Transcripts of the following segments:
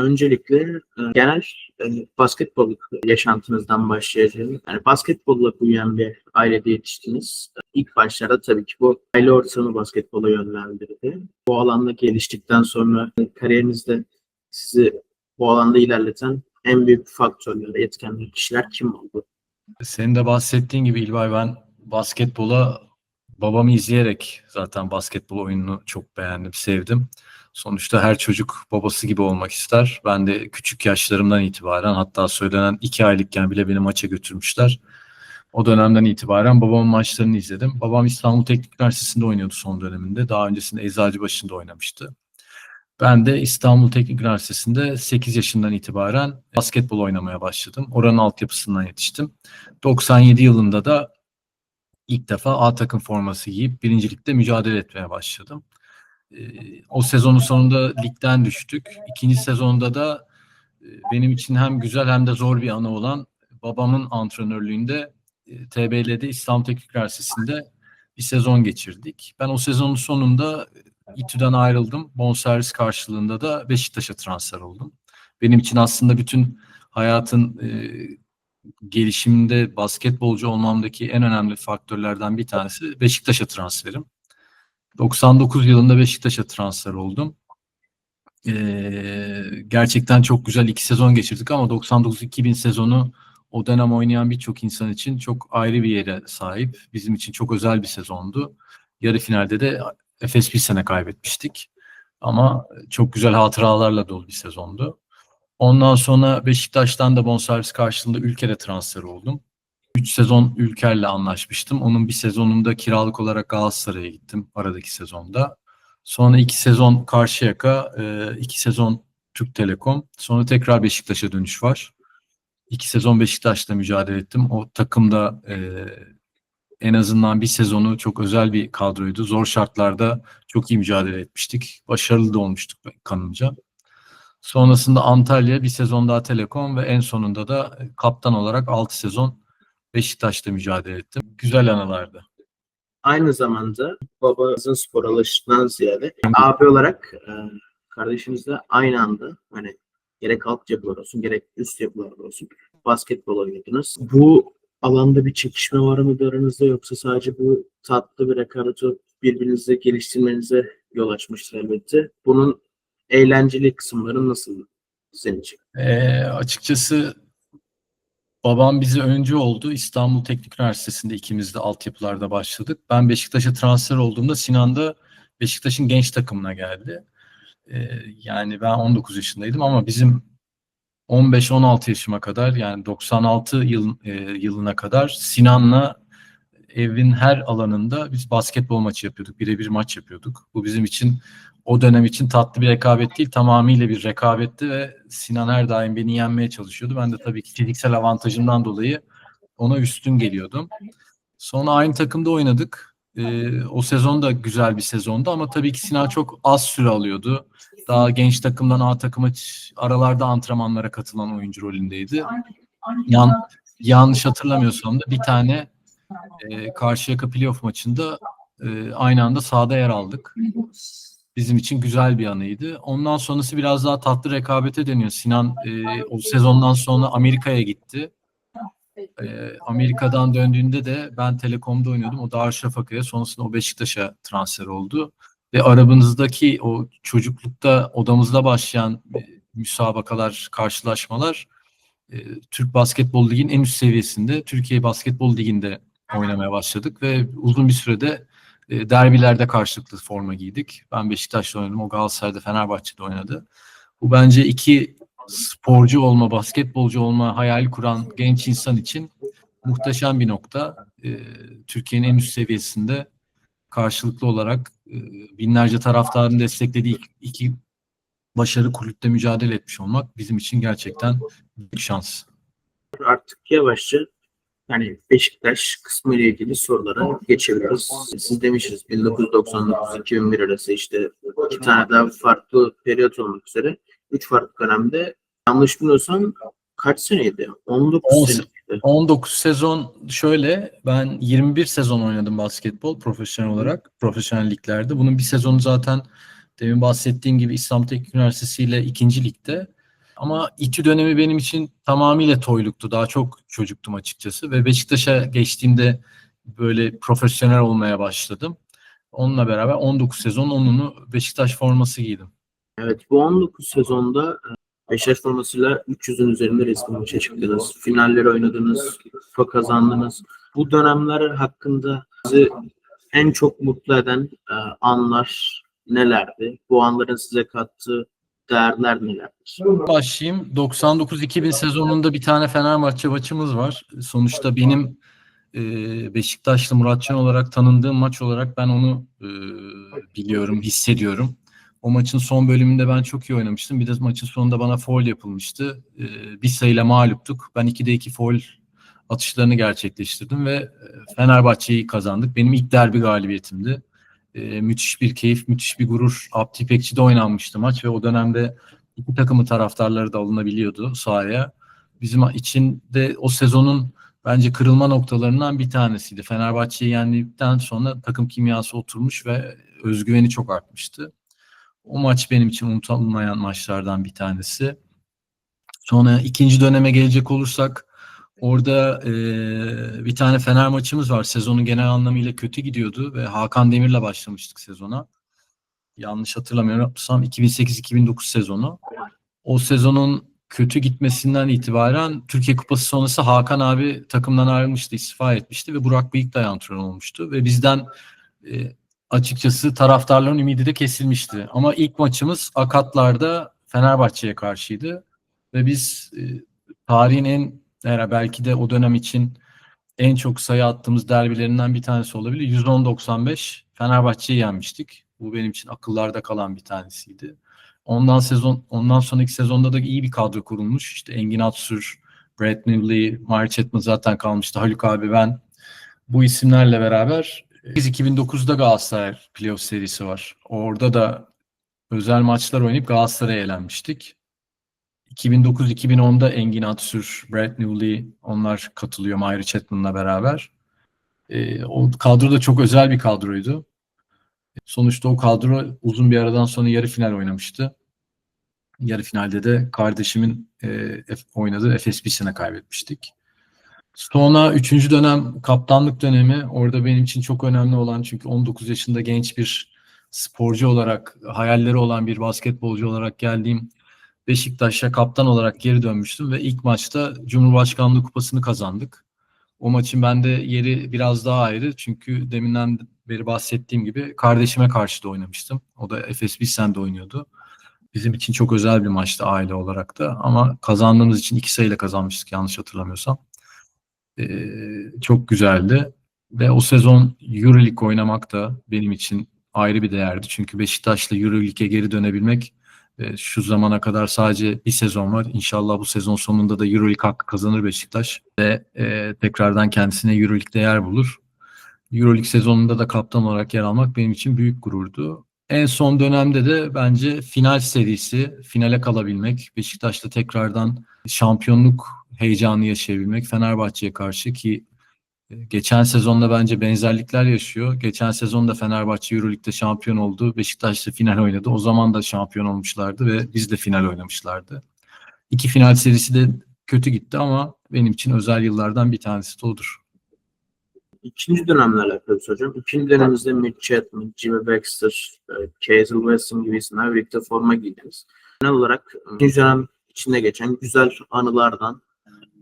Öncelikle e, genel e, basketbol yaşantınızdan başlayacağım. Yani basketbolla büyüyen bir ailede yetiştiniz. İlk başlarda tabii ki bu aile ortamı basketbola yönlendirdi. Bu alanda geliştikten sonra kariyerinizde sizi bu alanda ilerleten en büyük faktörler, etkenler, kişiler kim oldu? Senin de bahsettiğin gibi İlbay ben basketbola babamı izleyerek zaten basketbol oyununu çok beğendim, sevdim. Sonuçta her çocuk babası gibi olmak ister. Ben de küçük yaşlarımdan itibaren hatta söylenen iki aylıkken bile beni maça götürmüşler. O dönemden itibaren babamın maçlarını izledim. Babam İstanbul Teknik Üniversitesi'nde oynuyordu son döneminde. Daha öncesinde Eczacıbaşı'nda oynamıştı. Ben de İstanbul Teknik Üniversitesi'nde 8 yaşından itibaren basketbol oynamaya başladım. Oranın altyapısından yetiştim. 97 yılında da ilk defa A takım forması giyip birincilikte mücadele etmeye başladım. Ee, o sezonun sonunda ligden düştük. İkinci sezonda da e, benim için hem güzel hem de zor bir anı olan babamın antrenörlüğünde e, TBL'de İstanbul Teknik Üniversitesi'nde bir sezon geçirdik. Ben o sezonun sonunda İTÜ'den ayrıldım. Bonservis karşılığında da Beşiktaş'a transfer oldum. Benim için aslında bütün hayatın e, gelişiminde basketbolcu olmamdaki en önemli faktörlerden bir tanesi Beşiktaş'a transferim. 99 yılında Beşiktaş'a transfer oldum. Ee, gerçekten çok güzel iki sezon geçirdik ama 99-2000 sezonu o dönem oynayan birçok insan için çok ayrı bir yere sahip. Bizim için çok özel bir sezondu. Yarı finalde de Efes bir sene kaybetmiştik. Ama çok güzel hatıralarla dolu bir sezondu. Ondan sonra Beşiktaş'tan da bonservis karşılığında ülkede transfer oldum. 3 sezon Ülker'le anlaşmıştım. Onun bir sezonunda kiralık olarak Galatasaray'a gittim aradaki sezonda. Sonra iki sezon Karşıyaka, e, iki sezon Türk Telekom. Sonra tekrar Beşiktaş'a dönüş var. İki sezon Beşiktaş'ta mücadele ettim. O takımda e, en azından bir sezonu çok özel bir kadroydu. Zor şartlarda çok iyi mücadele etmiştik. Başarılı da olmuştuk kanımca. Sonrasında Antalya, bir sezon daha Telekom ve en sonunda da kaptan olarak 6 sezon Beşiktaş'ta mücadele ettim. Güzel anılardı. Aynı zamanda babanızın spor alışından ziyade abi olarak e, kardeşinizle aynı anda hani gerek alt yapılar olsun gerek üst yapılar olsun basketbol oynadınız. Bu alanda bir çekişme var mıydı aranızda yoksa sadece bu tatlı bir rekabeti birbirinizi geliştirmenize yol açmıştır elbette. Bunun eğlenceli kısımları nasıl senin için? Ee, açıkçası babam bize öncü oldu. İstanbul Teknik Üniversitesi'nde ikimiz de altyapılarda başladık. Ben Beşiktaş'a transfer olduğumda Sinan da Beşiktaş'ın genç takımına geldi. Ee, yani ben 19 yaşındaydım ama bizim 15-16 yaşıma kadar yani 96 yıl, e, yılına kadar Sinan'la evin her alanında biz basketbol maçı yapıyorduk. Birebir maç yapıyorduk. Bu bizim için o dönem için tatlı bir rekabet değil tamamıyla bir rekabetti ve Sinan her daim beni yenmeye çalışıyordu. Ben de tabii ki fiziksel avantajımdan dolayı ona üstün geliyordum. Sonra aynı takımda oynadık. Ee, o sezon da güzel bir sezondu ama tabii ki Sinan çok az süre alıyordu. Daha genç takımdan A takıma aralarda antrenmanlara katılan oyuncu rolündeydi. Yan, yanlış hatırlamıyorsam da bir tane e, Karşıyaka playoff maçında e, aynı anda sahada yer aldık. Bizim için güzel bir anıydı. Ondan sonrası biraz daha tatlı rekabete deniyor. Sinan e, o sezondan sonra Amerika'ya gitti. E, Amerika'dan döndüğünde de ben Telekom'da oynuyordum. O Darüşşafaka'ya sonrasında o Beşiktaş'a transfer oldu. Ve aramızdaki o çocuklukta odamızda başlayan e, müsabakalar, karşılaşmalar e, Türk Basketbol Ligi'nin en üst seviyesinde Türkiye Basketbol Ligi'nde oynamaya başladık ve uzun bir sürede e, derbilerde karşılıklı forma giydik. Ben Beşiktaş'ta oynadım, o Galatasaray'da Fenerbahçe'de oynadı. Bu bence iki sporcu olma, basketbolcu olma hayali kuran genç insan için muhteşem bir nokta. E, Türkiye'nin en üst seviyesinde karşılıklı olarak e, binlerce taraftarın desteklediği iki, iki başarı kulüpte mücadele etmiş olmak bizim için gerçekten büyük şans. Artık yavaşça yani Beşiktaş kısmı ile ilgili sorulara geçebiliriz. Siz demişsiniz 1999-2001 arası işte iki tane daha farklı periyot olmak üzere üç farklı dönemde yanlış bilmiyorsam kaç seneydi? 19 On- seneydi. 19 sezon şöyle ben 21 sezon oynadım basketbol profesyonel olarak profesyonel liglerde. Bunun bir sezonu zaten demin bahsettiğim gibi İslam Teknik Üniversitesi ile ikinci ligde. Ama iki dönemi benim için tamamıyla toyluktu. Daha çok çocuktum açıkçası ve Beşiktaş'a geçtiğimde böyle profesyonel olmaya başladım. Onunla beraber 19 sezon onunu Beşiktaş forması giydim. Evet bu 19 sezonda e, Beşiktaş formasıyla 300'ün üzerinde resmi maça çıktınız. Finalleri oynadınız. Kupa kazandınız. Bu dönemler hakkında sizi en çok mutlu eden e, anlar nelerdi? Bu anların size kattığı değerler nelerdir? Başlayayım. 99-2000 sezonunda bir tane Fenerbahçe maçımız var. Sonuçta benim e, Beşiktaşlı Muratcan olarak tanındığım maç olarak ben onu e, biliyorum, hissediyorum. O maçın son bölümünde ben çok iyi oynamıştım. Bir de maçın sonunda bana foul yapılmıştı. E, bir sayıyla mağluptuk. Ben 2'de 2 foul atışlarını gerçekleştirdim ve e, Fenerbahçe'yi kazandık. Benim ilk derbi galibiyetimdi. E, müthiş bir keyif, müthiş bir gurur. Abdi İpekçi'de oynanmıştı maç ve o dönemde iki takımı taraftarları da alınabiliyordu sahaya. Bizim için de o sezonun bence kırılma noktalarından bir tanesiydi. Fenerbahçe'yi yendikten sonra takım kimyası oturmuş ve özgüveni çok artmıştı. O maç benim için unutulmayan maçlardan bir tanesi. Sonra ikinci döneme gelecek olursak orada e, bir tane Fener maçımız var. Sezonun genel anlamıyla kötü gidiyordu ve Hakan Demir'le başlamıştık sezona. Yanlış hatırlamıyorum. 2008-2009 sezonu. O sezonun kötü gitmesinden itibaren Türkiye Kupası sonrası Hakan abi takımdan ayrılmıştı, istifa etmişti ve Burak Bıyık da antrenör olmuştu ve bizden e, açıkçası taraftarların ümidi de kesilmişti. Ama ilk maçımız Akatlar'da Fenerbahçe'ye karşıydı ve biz e, tarihin en herhalde belki de o dönem için en çok sayı attığımız derbilerinden bir tanesi olabilir. 110-95 Fenerbahçe'yi yenmiştik. Bu benim için akıllarda kalan bir tanesiydi. Ondan sezon ondan sonraki sezonda da iyi bir kadro kurulmuş. İşte Engin Atsür, Brad Newley, Mario Chetman zaten kalmıştı. Haluk abi ben. Bu isimlerle beraber biz 2009'da Galatasaray playoff serisi var. Orada da özel maçlar oynayıp Galatasaray'a elenmiştik. 2009-2010'da Engin Atsür, Brad Newley onlar katılıyor Mario Chetman'la beraber. Ee, o kadro da çok özel bir kadroydu. Sonuçta o kadro uzun bir aradan sonra yarı final oynamıştı. Yarı finalde de kardeşimin e, oynadığı FSB'sine kaybetmiştik. Sonra üçüncü dönem kaptanlık dönemi orada benim için çok önemli olan çünkü 19 yaşında genç bir sporcu olarak hayalleri olan bir basketbolcu olarak geldiğim Beşiktaş'a kaptan olarak geri dönmüştüm ve ilk maçta Cumhurbaşkanlığı kupasını kazandık. O maçın bende yeri biraz daha ayrı çünkü deminden beri bahsettiğim gibi kardeşime karşı da oynamıştım. O da Efes Bilsen'de oynuyordu. Bizim için çok özel bir maçtı aile olarak da ama kazandığımız için iki sayıyla kazanmıştık yanlış hatırlamıyorsam. Ee, çok güzeldi ve o sezon Euroleague oynamak da benim için ayrı bir değerdi. Çünkü Beşiktaş'la Euroleague'e geri dönebilmek şu zamana kadar sadece bir sezon var. İnşallah bu sezon sonunda da Euroleague hakkı kazanır Beşiktaş ve e, tekrardan kendisine Euroleague'de yer bulur. Euroleague sezonunda da kaptan olarak yer almak benim için büyük gururdu. En son dönemde de bence final serisi, finale kalabilmek, Beşiktaş'ta tekrardan şampiyonluk heyecanı yaşayabilmek Fenerbahçe'ye karşı ki geçen sezonda bence benzerlikler yaşıyor. Geçen sezonda Fenerbahçe Euroleague'de şampiyon oldu. Beşiktaş'ta final oynadı. O zaman da şampiyon olmuşlardı ve biz de final oynamışlardı. İki final serisi de kötü gitti ama benim için özel yıllardan bir tanesi de odur. İkinci dönemle alakalı soracağım. İkinci döneminizde Mitch Chatman, Jimmy Baxter, e, Casey Weston gibi isimler birlikte forma giydiniz. Genel olarak e, ikinci dönem içinde geçen güzel anılardan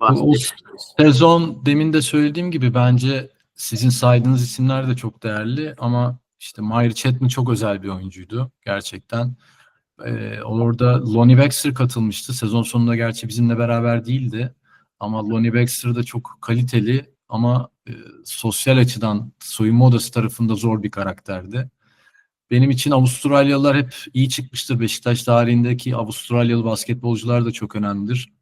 bahsedebilirsiniz. Sezon demin de söylediğim gibi bence sizin saydığınız isimler de çok değerli ama işte Myri Chatman çok özel bir oyuncuydu gerçekten. Ee, orada Lonnie Baxter katılmıştı. Sezon sonunda gerçi bizimle beraber değildi. Ama Lonnie Baxter da çok kaliteli ama e, sosyal açıdan soyunma odası tarafında zor bir karakterdi. Benim için Avustralyalılar hep iyi çıkmıştır. Beşiktaş tarihindeki Avustralyalı basketbolcular da çok önemlidir.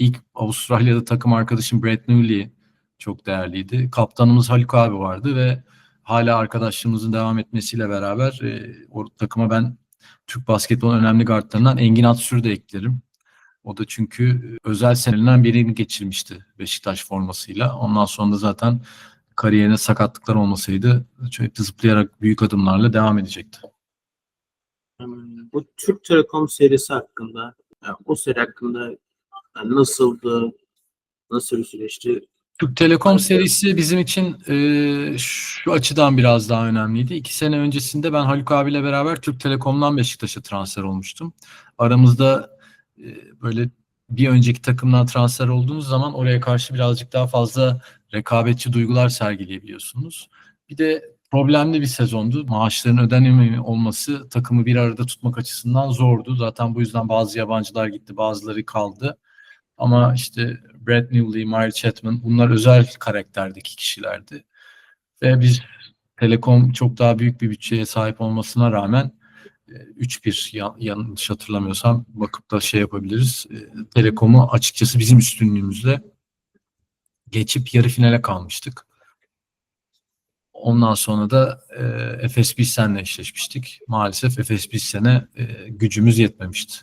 İlk Avustralya'da takım arkadaşım Brad Newley çok değerliydi. Kaptanımız Haluk abi vardı ve hala arkadaşlığımızın devam etmesiyle beraber e, o takıma ben Türk basketbolun önemli guardlarından Engin Atsür'ü de eklerim. O da çünkü özel senelerinden birini geçirmişti Beşiktaş formasıyla. Ondan sonra da zaten kariyerine sakatlıklar olmasaydı çok zıplayarak büyük adımlarla devam edecekti. Bu Türk Telekom serisi hakkında Yani o seri hakkında yani nasıldı? Nasıl bir süreçti? Türk Telekom serisi bizim için e, şu açıdan biraz daha önemliydi. İki sene öncesinde ben Haluk abiyle beraber Türk Telekom'dan Beşiktaş'a transfer olmuştum. Aramızda e, böyle bir önceki takımdan transfer olduğunuz zaman oraya karşı birazcık daha fazla rekabetçi duygular sergileyebiliyorsunuz. Bir de problemli bir sezondu. Maaşların ödenememi olması takımı bir arada tutmak açısından zordu. Zaten bu yüzden bazı yabancılar gitti, bazıları kaldı. Ama işte Brad Newley, Myri Chapman bunlar özel karakterdeki kişilerdi. Ve biz Telekom çok daha büyük bir bütçeye sahip olmasına rağmen e, 3-1 ya- yanlış hatırlamıyorsam bakıp da şey yapabiliriz. E, Telekom'u açıkçası bizim üstünlüğümüzle geçip yarı finale kalmıştık. Ondan sonra da e, Efes Pilsen'le eşleşmiştik. Maalesef Efes Pilsen'e e, gücümüz yetmemişti.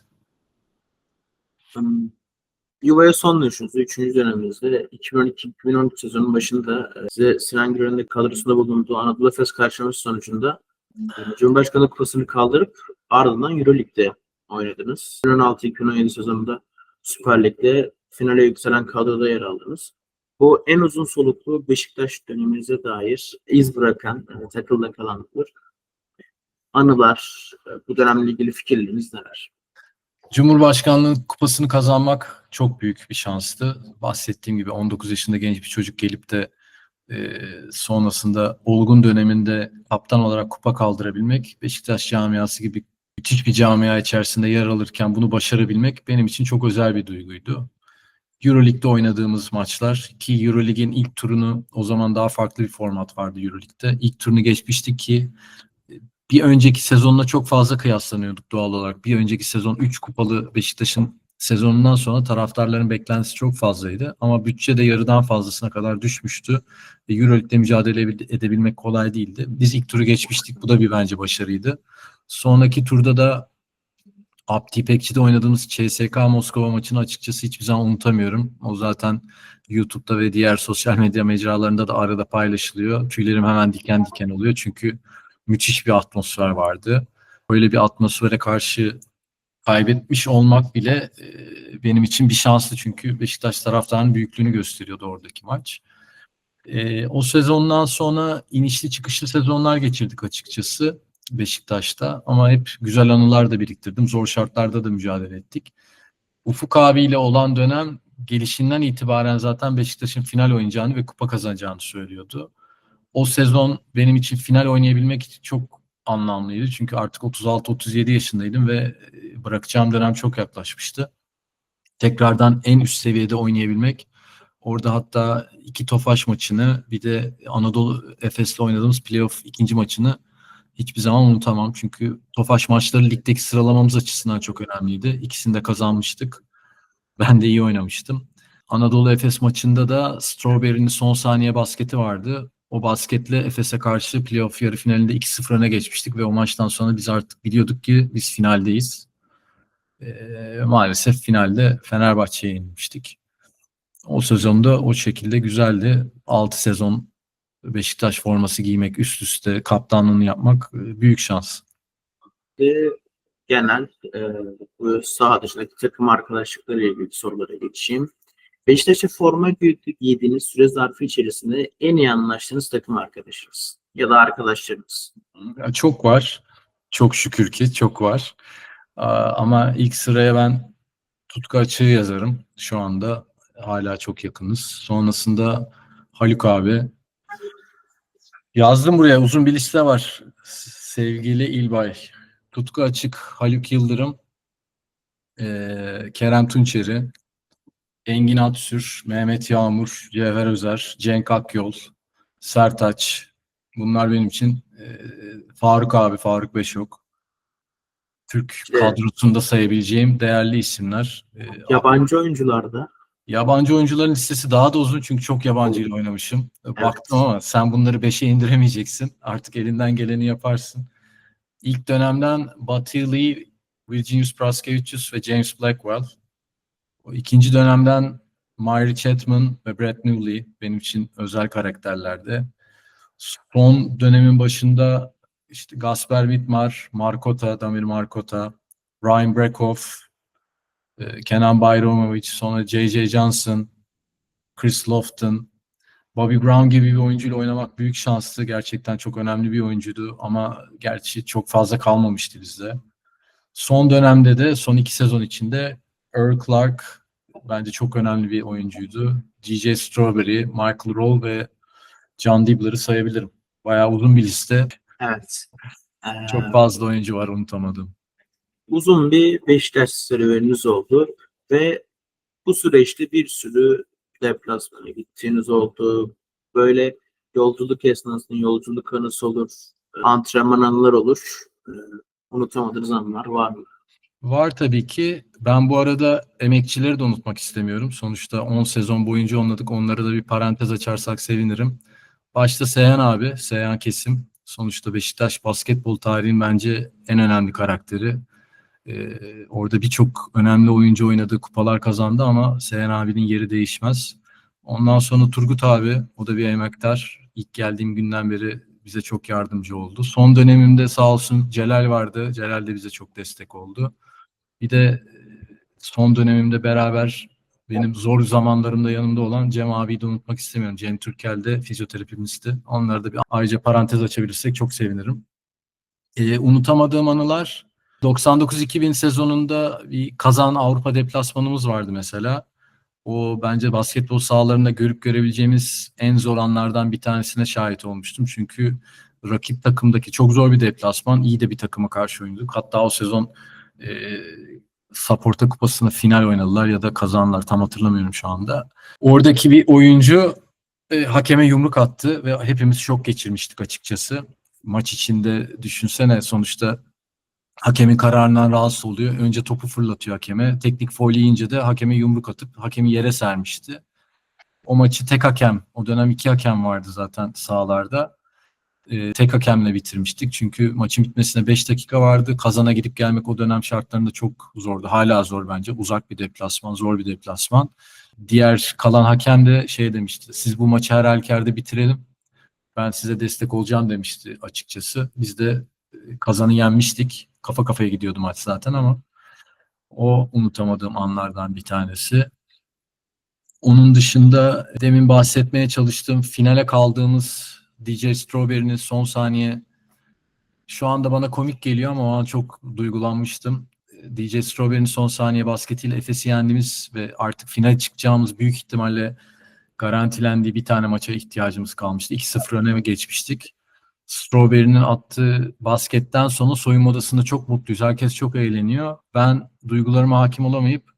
Yuvaya son dönüşünüzde 3. döneminizde 2012-2013 sezonun başında e, size Sinan Güren'in kadrosunda bulunduğu Anadolu Efes karşılaması sonucunda e, Cumhurbaşkanı Kupası'nı kaldırıp ardından Euroleague'de oynadınız. 2016-2017 sezonunda Süper Lig'de finale yükselen kadroda yer aldınız. Bu en uzun soluklu Beşiktaş döneminize dair iz bırakan, e, takılda kalanlıklar, anılar, bu dönemle ilgili fikirleriniz neler? Cumhurbaşkanlığı kupasını kazanmak çok büyük bir şanstı. Bahsettiğim gibi 19 yaşında genç bir çocuk gelip de e, sonrasında olgun döneminde kaptan olarak kupa kaldırabilmek, Beşiktaş camiası gibi müthiş bir camia içerisinde yer alırken bunu başarabilmek benim için çok özel bir duyguydu. Euroleague'de oynadığımız maçlar ki Euroleague'in ilk turunu o zaman daha farklı bir format vardı Euroleague'de. İlk turunu geçmiştik ki bir önceki sezonla çok fazla kıyaslanıyorduk doğal olarak. Bir önceki sezon 3 kupalı Beşiktaş'ın sezonundan sonra taraftarların beklentisi çok fazlaydı. Ama bütçe de yarıdan fazlasına kadar düşmüştü. Ve Euroleague'de mücadele edebil- edebilmek kolay değildi. Biz ilk turu geçmiştik. Bu da bir bence başarıydı. Sonraki turda da Abdi İpekçi'de oynadığımız CSK Moskova maçını açıkçası hiçbir zaman unutamıyorum. O zaten YouTube'da ve diğer sosyal medya mecralarında da arada paylaşılıyor. Tüylerim hemen diken diken oluyor. Çünkü müthiş bir atmosfer vardı. Böyle bir atmosfere karşı kaybetmiş olmak bile e, benim için bir şanslı çünkü Beşiktaş taraftarının büyüklüğünü gösteriyordu oradaki maç. E, o sezondan sonra inişli çıkışlı sezonlar geçirdik açıkçası Beşiktaş'ta ama hep güzel anılar da biriktirdim. Zor şartlarda da mücadele ettik. Ufuk abiyle olan dönem gelişinden itibaren zaten Beşiktaş'ın final oynayacağını ve kupa kazanacağını söylüyordu o sezon benim için final oynayabilmek için çok anlamlıydı. Çünkü artık 36-37 yaşındaydım ve e, bırakacağım dönem çok yaklaşmıştı. Tekrardan en üst seviyede oynayabilmek. Orada hatta iki Tofaş maçını bir de Anadolu Efes'le oynadığımız playoff ikinci maçını hiçbir zaman unutamam. Çünkü Tofaş maçları ligdeki sıralamamız açısından çok önemliydi. İkisini de kazanmıştık. Ben de iyi oynamıştım. Anadolu Efes maçında da Strawberry'nin son saniye basketi vardı. O basketle Efes'e karşı playoff yarı finalinde 2-0 öne geçmiştik ve o maçtan sonra biz artık biliyorduk ki biz finaldeyiz. Ee, maalesef finalde Fenerbahçe'ye yenilmiştik. O sezonda o şekilde güzeldi. 6 sezon Beşiktaş forması giymek, üst üste kaptanlığını yapmak e, büyük şans. Ve genel e, bu saha dışındaki takım arkadaşlıkları ilgili sorulara geçeyim. Beşiktaş'a forma giy- giydiğiniz süre zarfı içerisinde en iyi anlaştığınız takım arkadaşınız ya da arkadaşlarınız. Çok var. Çok şükür ki çok var. Ama ilk sıraya ben Tutku Açığı yazarım. Şu anda hala çok yakınız. Sonrasında Haluk abi. Yazdım buraya uzun bir liste var. Sevgili İlbay. Tutku Açık, Haluk Yıldırım, eee, Kerem Tunçeri, Engin Atsür, Mehmet Yağmur, Cevher Özer, Cenk Akyol, Sertaç. Bunlar benim için eee, Faruk abi, Faruk Beşok. Türk Evet. kadrosunda sayabileceğim değerli isimler. Eee, Yabancı oyuncularda Yabancı oyuncuların listesi daha da uzun çünkü çok yabancı ile oynamışım. Baktım ama sen bunları 5'e indiremeyeceksin. Artık elinden geleni yaparsın. İlk dönemden Batı Lee, Virginius Praskevicius ve James Blackwell. O ikinci dönemden Myri Chapman ve Brett Newley benim için özel karakterlerdi. Son dönemin başında işte Gasper Wittmar, Markota, Damir Markota, Ryan Breckhoff, e, Kenan Bayramovic, sonra J.J. Johnson, Chris Lofton, Bobby Brown gibi bir oyuncuyla oynamak büyük şanstı. Gerçekten çok önemli bir oyuncuydu ama gerçi çok fazla kalmamıştı bizde. Son dönemde de son iki sezon içinde Earl Clark bence çok önemli bir oyuncuydu. DJ Strawberry, Michael Rowe ve John Dibbler'ı sayabilirim. Bayağı uzun bir liste. Evet. Ee, Çok fazla oyuncu var unutamadım. uzun bir Beşiktaş serüveniniz oldu ve bu süreçte bir sürü deplasmana gittiğiniz oldu. Böyle yolculuk esnasında yolculuk anısı olur, antrenman anılar olur. Ee, unutamadığınız anlar var mı? Var tabii ki. Ben bu arada emekçileri de unutmak istemiyorum. Sonuçta 10 sezon boyunca oynadık. Onlara da bir parantez açarsak sevinirim. Başta Seyhan abi, Seyhan Kesim. Sonuçta Beşiktaş basketbol tarihinin bence en önemli karakteri. Ee, orada birçok önemli oyuncu oynadı, kupalar kazandı ama Seyhan abinin yeri değişmez. Ondan sonra Turgut abi, o da bir emektar. İlk geldiğim günden beri bize çok yardımcı oldu. Son dönemimde sağ olsun Celal vardı. Celal de bize çok destek oldu. Bir de e, son dönemimde beraber benim zor zamanlarımda yanımda olan Cem abiyi de unutmak istemiyorum. Cem Türkel de fizyoterapimisti. Onları da bir ayrıca parantez açabilirsek çok sevinirim. Ee, unutamadığım anılar 99-2000 sezonunda bir Kazan Avrupa deplasmanımız vardı mesela. O bence basketbol sahalarında görüp görebileceğimiz en zor anlardan bir tanesine şahit olmuştum. Çünkü rakip takımdaki çok zor bir deplasman. iyi de bir takıma karşı oynadık. Hatta o sezon e, Saporta Kupası'nda final oynadılar ya da kazandılar. Tam hatırlamıyorum şu anda. Oradaki bir oyuncu e, hakeme yumruk attı ve hepimiz şok geçirmiştik açıkçası. Maç içinde düşünsene sonuçta hakemin kararından rahatsız oluyor. Önce topu fırlatıyor hakeme. Teknik foul yiyince de hakeme yumruk atıp hakemi yere sermişti. O maçı tek hakem, o dönem iki hakem vardı zaten sahalarda. Ee, tek hakemle bitirmiştik. Çünkü maçın bitmesine 5 dakika vardı. Kazana gidip gelmek o dönem şartlarında çok zordu. Hala zor bence. Uzak bir deplasman, zor bir deplasman. Diğer kalan hakem de şey demişti. Siz bu maçı her halükarda bitirelim. Ben size destek olacağım demişti açıkçası. Biz de e, kazanı yenmiştik. Kafa kafaya gidiyordu maç zaten ama o unutamadığım anlardan bir tanesi. Onun dışında demin bahsetmeye çalıştığım finale kaldığımız DJ Strawberry'nin son saniye şu anda bana komik geliyor ama o an çok duygulanmıştım. DJ Strawberry'nin son saniye basketiyle Efes'i yendiğimiz ve artık finale çıkacağımız büyük ihtimalle garantilendiği bir tane maça ihtiyacımız kalmıştı. 2-0 öne mi geçmiştik? Strawberry'nin attığı basketten sonra soyunma odasında çok mutluyuz. Herkes çok eğleniyor. Ben duygularıma hakim olamayıp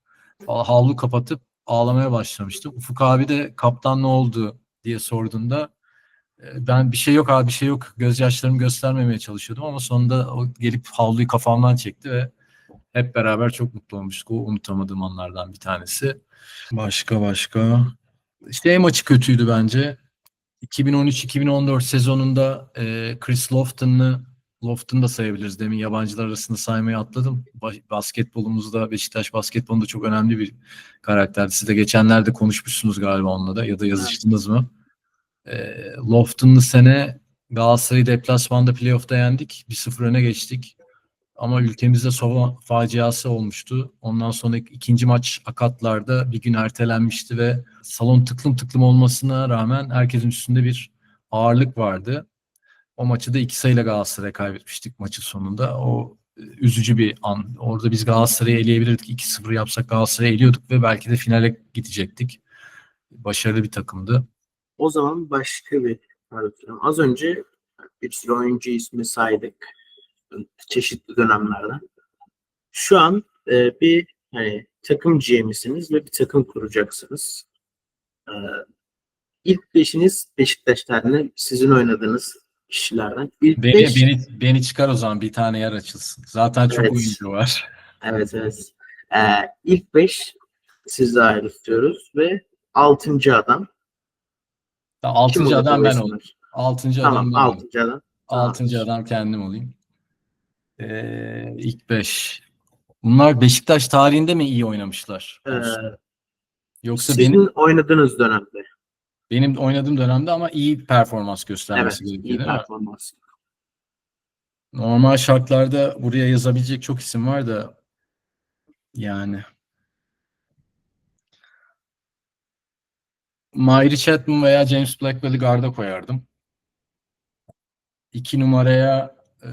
havlu kapatıp ağlamaya başlamıştım. Ufuk abi de kaptan ne oldu diye sorduğunda ben bir şey yok abi bir şey yok gözyaşlarımı göstermemeye çalışıyordum ama sonunda o gelip havluyu kafamdan çekti ve hep beraber çok mutlu olmuştuk. O unutamadığım anlardan bir tanesi. Başka başka. İşte en maçı kötüydü bence. 2013-2014 sezonunda e, Chris Lofton'u Lofton'u da sayabiliriz. Demin yabancılar arasında saymayı atladım. Ba- basketbolumuzda Beşiktaş basketbolunda çok önemli bir karakterdi. Siz de geçenlerde konuşmuşsunuz galiba onunla da ya da yazıştınız mı? E, Lofton'lu sene Galatasaray'ı deplasmanda playoff'ta yendik. 1-0 öne geçtik. Ama ülkemizde Sova faciası olmuştu. Ondan sonra ikinci maç Akatlar'da bir gün ertelenmişti ve salon tıklım tıklım olmasına rağmen herkesin üstünde bir ağırlık vardı. O maçı da iki sayıyla Galatasaray'a kaybetmiştik maçın sonunda. O e, üzücü bir an. Orada biz Galatasaray'ı eleyebilirdik. 2-0 yapsak Galatasaray'ı eliyorduk ve belki de finale gidecektik. Başarılı bir takımdı. O zaman başka bir pardon. Az önce bir sürü oyuncu ismi saydık çeşitli dönemlerden. Şu an e, bir hani takım GM'isiniz ve bir takım kuracaksınız. E, ilk beşiniz Beşiktaş tarihinde sizin oynadığınız kişilerden. İlk Beni, beş, beni, beni çıkar o zaman bir tane yer açılsın. Zaten çok Evet. oyuncu var. evet evet. E, ilk beş sizle ayrı tutuyoruz ve altıncı adam. Altıncı adam ben olayım. Altıncı Tamam adam ben olayım. altıncı adam. Altıncı adam kendim olayım. Ee, ilk beş. Bunlar Beşiktaş tarihinde mi iyi oynamışlar? E, Yoksa sizin benim oynadığınız dönemde. benim oynadığım dönemde ama iyi performans Evet. göstermesi iyi gerekiyor değil mi? performans. Normal şartlarda buraya yazabilecek çok isim var da yani Myri Chatman veya James Blackwell'i garda koyardım. İki numaraya e,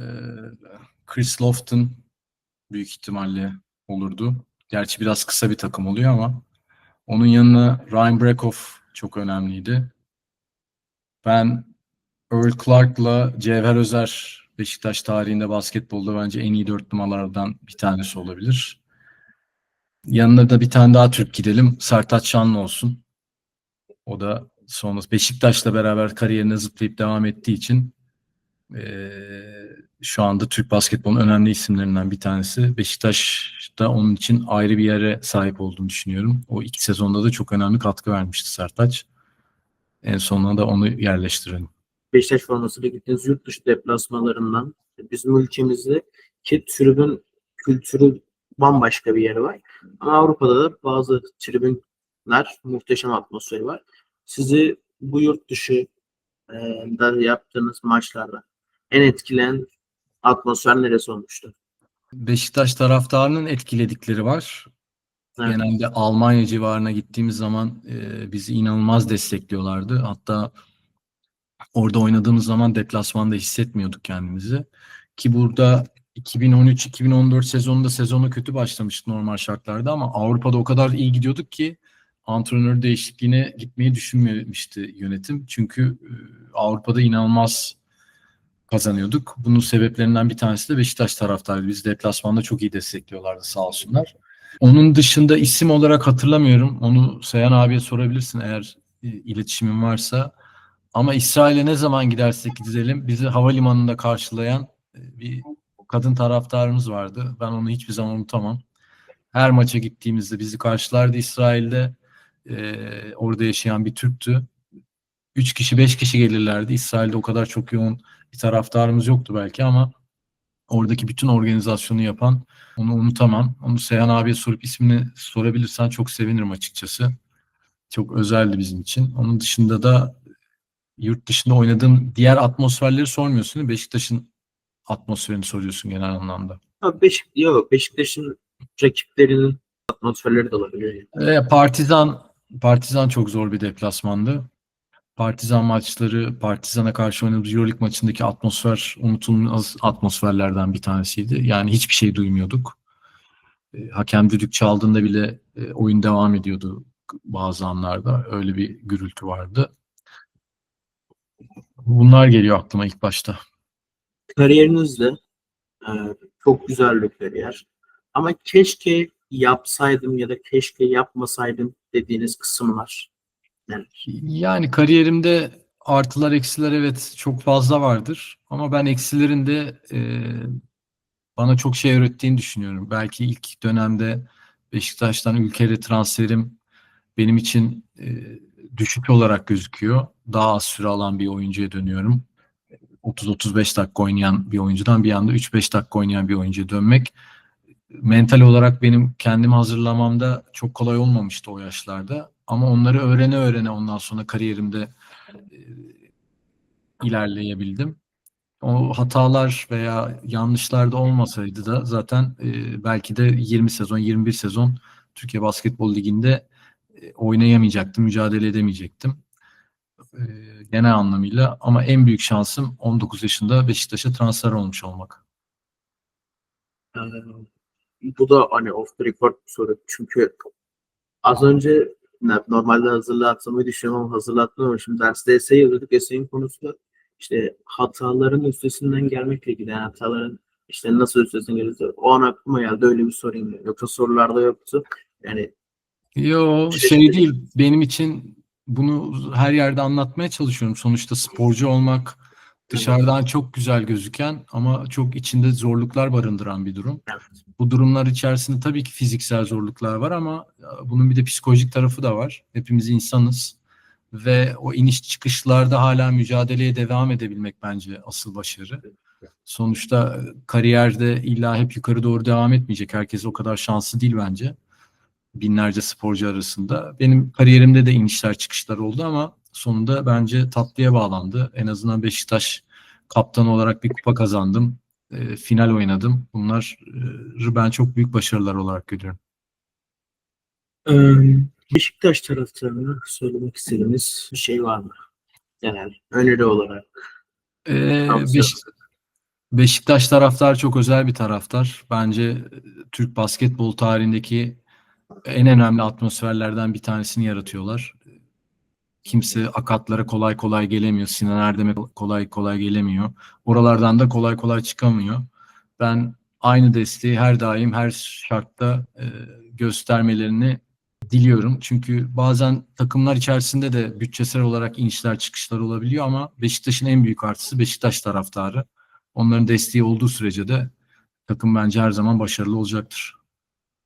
Chris Lofton büyük ihtimalle olurdu. Gerçi biraz kısa bir takım oluyor ama onun yanına Ryan Brekoff çok önemliydi. Ben Earl Clark'la Cevher Özer Beşiktaş tarihinde basketbolda bence en iyi dört numaralardan bir tanesi olabilir. Yanına da bir tane daha Türk gidelim. Sertaç Şanlı olsun. O da sonra Beşiktaş'la beraber kariyerine zıplayıp devam ettiği için eee, şu anda Türk basketbolunun önemli isimlerinden bir tanesi. Beşiktaş'ta onun için ayrı bir yere sahip olduğunu düşünüyorum. O iki sezonda da çok önemli katkı vermişti Sertaç. En sonuna da onu yerleştirelim. Beşiktaş formasıyla gittiğiniz yurt dışı deplasmalarından bizim ülkemizde ki tribün kültürü bambaşka bir yeri var. Ama Avrupa'da da bazı tribünler muhteşem atmosferi var. Sizi bu yurt dışı e, da yaptığınız maçlarda en etkileyen atmosfer neresi olmuştu? Beşiktaş taraftarının etkiledikleri var. Evet. Genelde Almanya civarına gittiğimiz zaman e, bizi inanılmaz destekliyorlardı. Hatta orada oynadığımız zaman deplasmanda hissetmiyorduk kendimizi. Ki burada 2013-2014 sezonunda sezonu kötü başlamıştı normal şartlarda ama Avrupa'da o kadar iyi gidiyorduk ki antrenör değişikliğine gitmeyi düşünmemişti yönetim. Çünkü e, Avrupa'da inanılmaz kazanıyorduk. Bunun sebeplerinden bir tanesi de Beşiktaş taraftarıydı. Biz deplasmanda çok iyi destekliyorlardı sağ olsunlar. Onun dışında isim olarak hatırlamıyorum. Onu Seyhan abiye sorabilirsin eğer e, iletişimin varsa. Ama İsrail'e ne zaman gidersek gidelim bizi havalimanında karşılayan e, bir kadın taraftarımız vardı. Ben onu hiçbir zaman unutamam. Her maça gittiğimizde bizi karşılardı İsrail'de. E, orada yaşayan bir Türktü. Üç kişi, beş kişi gelirlerdi. İsrail'de o kadar çok yoğun bir taraftarımız yoktu belki ama oradaki bütün organizasyonu yapan onu unutamam. Onu Seyhan abiye sorup ismini sorabilirsen çok sevinirim açıkçası. Çok özeldi bizim için. Onun dışında da yurt dışında oynadığım diğer atmosferleri sormuyorsun. Beşiktaş'ın atmosferini soruyorsun genel anlamda. Abi Beşik, yok, Beşiktaş'ın rakiplerinin atmosferleri de olabiliyor. yani. E, Partizan Partizan çok zor bir deplasmandı. Partizan maçları, Partizan'a karşı oynadığımız Euroleague maçındaki atmosfer unutulmaz atmosferlerden bir tanesiydi. Yani hiçbir şey duymuyorduk. E, hakem düdük çaldığında bile e, oyun devam ediyordu bazı anlarda. Öyle bir gürültü vardı. Bunlar geliyor aklıma ilk başta. kariyerinizde e, çok güzel bir kariyer. Ama keşke yapsaydım ya da keşke yapmasaydım dediğiniz kısımlar. neler? Yani kariyerimde artılar eksiler evet çok fazla vardır. Ama ben eksilerin de e, bana çok şey öğrettiğini düşünüyorum. Belki ilk dönemde Beşiktaş'tan ülkeye transferim benim için e, düşük olarak gözüküyor. Daha az süre alan bir oyuncuya dönüyorum. 30-35 dakika oynayan bir oyuncudan bir anda 3-5 dakika oynayan bir oyuncuya dönmek mental olarak benim kendimi hazırlamamda çok kolay olmamıştı o yaşlarda. Ama onları öğrene öğrene ondan sonra kariyerimde e, ilerleyebildim. O hatalar veya yanlışlar da olmasaydı da zaten e, belki de 20 sezon, 21 sezon Türkiye Basketbol Ligi'nde e, oynayamayacaktım, mücadele edemeyecektim. Genel anlamıyla ama en büyük şansım 19 yaşında Beşiktaş'a transfer olmuş olmak. E, bu da hani off the record bir soru. Çünkü az önce normalde hazırlatmayı düşünüyorum ama hazırlatmıyorum. Şimdi derste essay yazıyorduk. Essay'in konusu da işte hataların üstesinden gelmekle ilgili. Yani hataların işte nasıl üstesinden geliyorsa o an aklıma geldi öyle bir sorayım. Yoksa sorularda yoktu. Yani Yo Şey- şey değil benim için bunu her yerde anlatmaya çalışıyorum. Sonuçta sporcu olmak dışarıdan çok güzel gözüken ama çok içinde zorluklar barındıran bir durum. Bu durumlar içerisinde tabii ki fiziksel zorluklar var ama e, bunun bir de psikolojik tarafı da var. Hepimiz insanız ve o iniş çıkışlarda hala mücadeleye devam edebilmek bence asıl başarı. Sonuçta e, kariyerde illa hep yukarı doğru devam etmeyecek. Herkes o kadar şanslı değil bence binlerce sporcu arasında. Benim kariyerimde de inişler çıkışlar oldu ama sonunda bence tatlıya bağlandı. En azından Beşiktaş kaptanı olarak bir kupa kazandım. E, final oynadım. Bunlar e, ben çok büyük başarılar olarak görüyorum. Eee, Beşiktaş taraftarına söylemek istediğiniz bir şey var mı? Genel öneri olarak. Ee, Beş- Beşiktaş taraftar çok özel bir taraftar. Bence e, Türk basketbol tarihindeki en önemli atmosferlerden bir tanesini yaratıyorlar. Kimse akatlara kolay kolay gelemiyor. Sinan Erdem'e kolay kolay gelemiyor. Oralardan da kolay kolay çıkamıyor. Ben aynı desteği her daim her şartta e, göstermelerini diliyorum. Çünkü bazen takımlar içerisinde de bütçesel olarak inişler çıkışlar olabiliyor ama Beşiktaş'ın en büyük artısı Beşiktaş taraftarı. Onların desteği olduğu sürece de takım bence her zaman başarılı olacaktır.